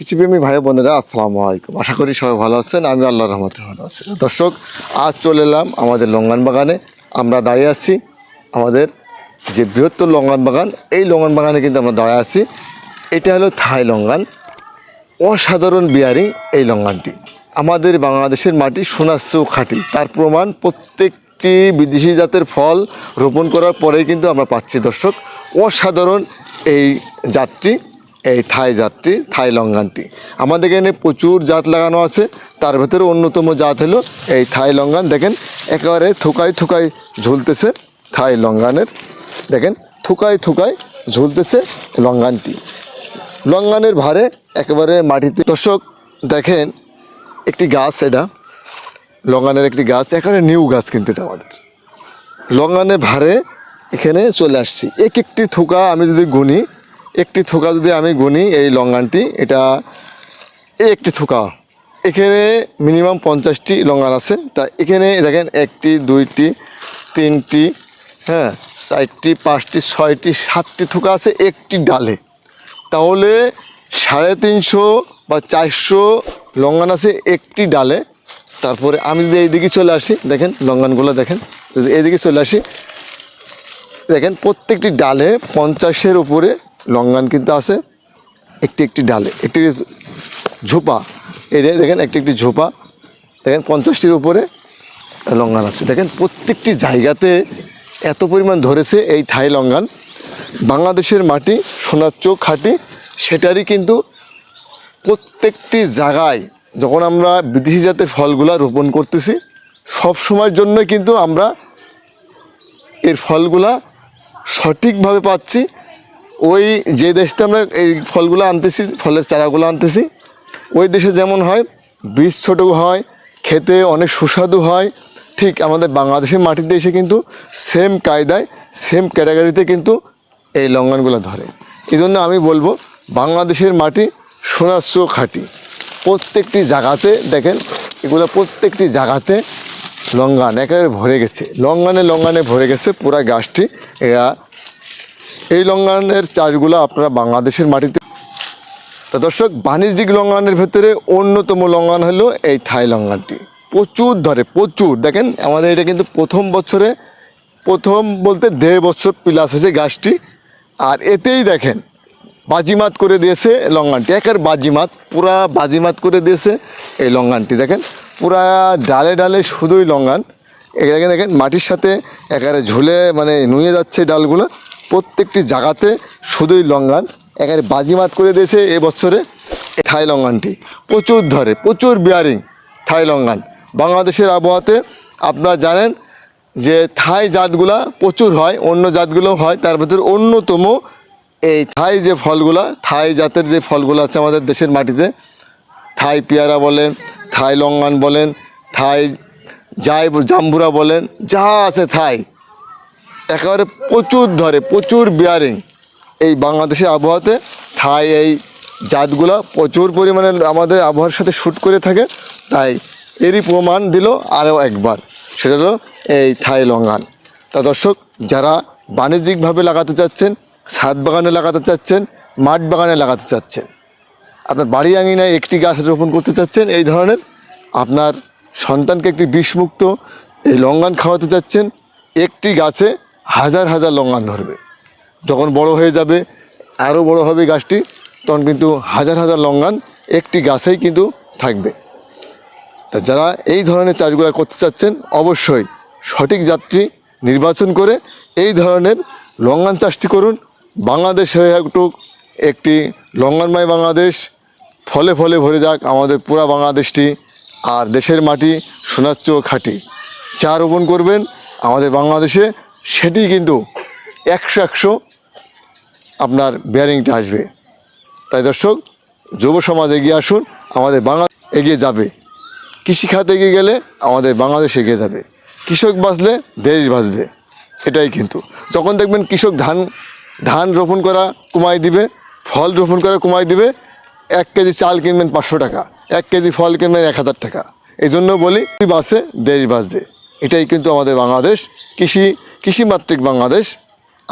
কৃষিপ্রেমী ভাই বোনেরা, আসসালামু আলাইকুম। আশা করি সবাই ভালো আছেন আমি আল্লাহ রহমতে ভালো আছি। দর্শক, আজ চলে এলাম আমাদের লঙ্গান বাগানে। আমরা দাঁড়িয়ে আছি আমাদের যে বৃহত্তর লঙ্গান বাগান, এই লঙ্গান বাগানে কিন্তু আমরা দাঁড়িয়ে আছি। এটা হলো থাই লঙ্গান। অসাধারণ বিয়ারিং এই লঙ্গানটি। আমাদের বাংলাদেশের মাটি সোনাচ্ছ খাঁটি। তার প্রমাণ প্রত্যেকটি বিদেশি জাতের ফল রোপণ করার পরেই কিন্তু আমরা পাচ্ছি। দর্শক, অসাধারণ এই জাতটি। এই থাই জাতটি থাই লঙ্গানটি। আমাদের এখানে প্রচুর জাত লাগানো আছে। তার ভেতরে অন্যতম জাত হলো এই থাই লঙ্গান। দেখেন, একেবারে থুকাই থুকাই ঝুলতেছে থাই লঙ্গানের। দেখেন থুকাই থুকাই ঝুলতেছে লঙ্গানটি। লঙ্গানের ভারে একেবারে মাটিতে দর্শক, দেখেন, একটি গাছ এটা। লঙ্গানের একটি গাছ, একেবারে নিউ গাছ কিন্তু এটা আমাদের। লঙ্গানের ভারে এখানে চলে আসছি। এক একটি থোকা আমি যদি গুনি একটি থোকা যদি আমি গুনি এই লঙ্গানটি, এটা একটি থোকা। এখানে মিনিমাম পঞ্চাশটি লঙ্গান আছে। তা এখানে দেখেন একটি, দুইটি, তিনটি হ্যাঁ চারটি, পাঁচটি, ছয়টি, সাতটি থোকা আছে একটি ডালে। তাহলে সাড়ে তিনশো বা চারশো লঙ্গান আছে একটি ডালে। তারপরে আমি যদি এইদিকে চলে আসি, দেখেন লঙ্গানগুলো দেখেন, যদি এইদিকে চলে আসি, দেখেন প্রত্যেকটি ডালে পঞ্চাশের উপরে লঙ্গান কিন্তু আছে, একটি একটি ডালে, একটি ঝোপা। এই দেখেন, একটি একটি ঝোপা, দেখেন পঞ্চাশটির উপরে লঙ্গান আছে। দেখেন প্রত্যেকটি জায়গাতে এত পরিমাণ ধরেছে এই থাই লঙ্গান। বাংলাদেশের মাটি, সোনার চোখ খাঁটি, সেটারই কিন্তু প্রত্যেকটি জায়গায় যখন আমরা বিদেশি জাতের ফলগুলা রোপণ করতেছি, সব সময়ের জন্য কিন্তু আমরা এর ফলগুলা সঠিকভাবে পাচ্ছি। ওই যে দেশতে আমরা এই ফলগুলো আনতেছি, ফলের চারাগুলো আনতেছি, ওই দেশে যেমন হয়, বীজ ছোটো হয়, খেতে অনেক সুস্বাদু হয়। ঠিক আমাদের বাংলাদেশের মাটিতে এসে কিন্তু সেম কায়দায় সেম ক্যাটাগরিতে কিন্তু এই লঙ্ঘনগুলো ধরে। এই জন্য আমি বলব, বাংলাদেশের মাটি সোনাচ্ছ খাঁটি প্রত্যেকটি জায়গাতে দেখেন, এগুলো প্রত্যেকটি জায়গাতে লঙ্গান একেবারে ভরে গেছে। লঙ্গানে লঙ্গানে ভরে গেছে, পুরা গাছটি এরা এই লঙ্গানের চাষগুলো আপনারা বাংলাদেশের মাটিতে তা দর্শক, বাণিজ্যিক লঙ্গানের ভেতরে অন্যতম লঙ্গান হলো এই থাই লঙ্গানটি প্রচুর ধরে, প্রচুর। দেখেন, আমাদের এটা কিন্তু প্রথম বছরে, প্রথম বলতে দেড় বছর প্লাস হয়েছে গাছটি। আর এতেই দেখেন, বাজিমাত করে দিয়েছে লঙ্গানটি একের বাজিমাত, পুরা বাজিমাত করে দিয়েছে এই লঙ্গানটি দেখেন, পুরা ডালে ডালে শুধুই লঙ্গান এখানে দেখেন, মাটির সাথে একেবারে ঝুলে মানে নুয়ে যাচ্ছে ডালগুলো। প্রত্যেকটি জায়গাতে শুধুই লঙ্গান একেবারে বাজিমাত করে দিয়েছে এ বছরে এই থাই লঙ্গানটি প্রচুর ধরে, প্রচুর বিয়ারিং থাই লঙ্গান বাংলাদেশের আবহাওয়াতে আপনারা জানেন যে থাই জাতগুলা প্রচুর হয়, অন্য জাতগুলো হয়, তার ভিতরে অন্যতম এই থাই যে ফলগুলা, থাই জাতের যে ফলগুলো আছে আমাদের দেশের মাটিতে, থাই পেয়ারা বলেন, থাই লঙ্গান বলেন, থাই যাই জাম্বুরা বলেন, যা আছে থাই। একেবারে প্রচুর ধরে, প্রচুর বিয়ারিং এই বাংলাদেশের আবহাওয়াতে থাই এই জাতগুলো প্রচুর পরিমাণে আমাদের আবহাওয়ার সাথে শ্যুট করে থাকে, তাই এরই প্রমাণ দিল আরও একবার। সেটা হলো এই থাই লঙ্গান। তা দর্শক, যারা বাণিজ্যিকভাবে লাগাতে চাচ্ছেন, ছাদ বাগানে লাগাতে চাচ্ছেন, মাঠ বাগানে লাগাতে চাচ্ছেন, আপনার বাড়ি আঙিনায় একটি গাছ রোপণ করতে চাচ্ছেন, এই ধরনের আপনার সন্তানকে একটি বিষমুক্ত এই লঙ্গান খাওয়াতে চাচ্ছেন, একটি গাছে হাজার হাজার লঙ্গান ধরবে। যখন বড় হয়ে যাবে আরও বড় হবে গাছটি, তখন কিন্তু হাজার হাজার লঙ্গান একটি গাছেই কিন্তু থাকবে। তা যারা এই ধরনের চাষগুলো করতে চাচ্ছেন, অবশ্যই সঠিক যাত্রী নির্বাচন করে এই ধরনের লঙ্গান চাষটি করুন। বাংলাদেশ হয়ে একটু একটি লঙ্গানময় বাংলাদেশ, ফলে ফলে ভরে যাক আমাদের পুরা বাংলাদেশটি আর দেশের মাটি সোনাচ্চ খাঁটি চা রোপণ করবেন আমাদের বাংলাদেশে সেটি কিন্তু একশো একশো আপনার বেয়ারিংটা আসবে। তাই দর্শক, যুব সমাজ এগিয়ে আসুন, আমাদের বাংলা এগিয়ে যাবে। কৃষিখাত এগিয়ে গেলে আমাদের বাংলাদেশ এগিয়ে যাবে। কৃষক বাঁচলে দেশ বাঁচবে, এটাই কিন্তু। যখন দেখবেন কৃষক ধান ধান রোপণ করা কমাই দিবে, ফল রোপণ করা কমাই দিবে, এক কেজি চাল কিনবেন পাঁচশো টাকা, এক কেজি ফল কিনবেন এক হাজার টাকা। এই জন্য বলি বাঁচে, দেশ বাঁচবে। এটাই কিন্তু আমাদের বাংলাদেশ। কৃষি কৃষিমাত্রিক বাংলাদেশ,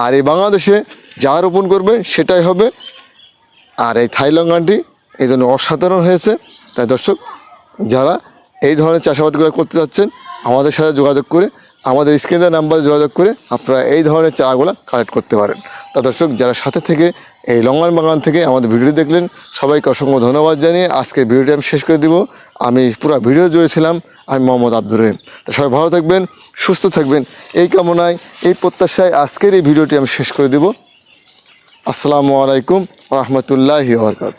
আর এই বাংলাদেশে যা রোপণ করবে সেটাই হবে। আর এই থাই লঙ্গানটি এই জন্য অসাধারণ হয়েছে। তাই দর্শক, যারা এই ধরনের চাষাবাদগুলো করতে চাচ্ছেন, আমাদের সাথে যোগাযোগ করে, আমাদের স্ক্রিনের নাম্বারে যোগাযোগ করে আপনারা এই ধরনের চারাগুলো কালেক্ট করতে পারেন। তা দর্শক, যারা সাথে থেকে এই লঙ্গান বাগান থেকে আমাদের ভিডিও দেখলেন, সবাইকে অসংখ্য ধন্যবাদ জানিয়ে আজকের ভিডিওটি আমি শেষ করে দিব। আমি পুরো ভিডিও জুড়ে ছিলাম। আমি মোহাম্মদ আব্দুর রহিম। তা সবাই ভালো থাকবেন, সুস্থ থাকবেন। এই কামনায়, এই প্রত্যাশায় আজকের এই ভিডিওটি আমি শেষ করে দেব। আসসালামু আলাইকুম রহমতুল্লাহি বরকাত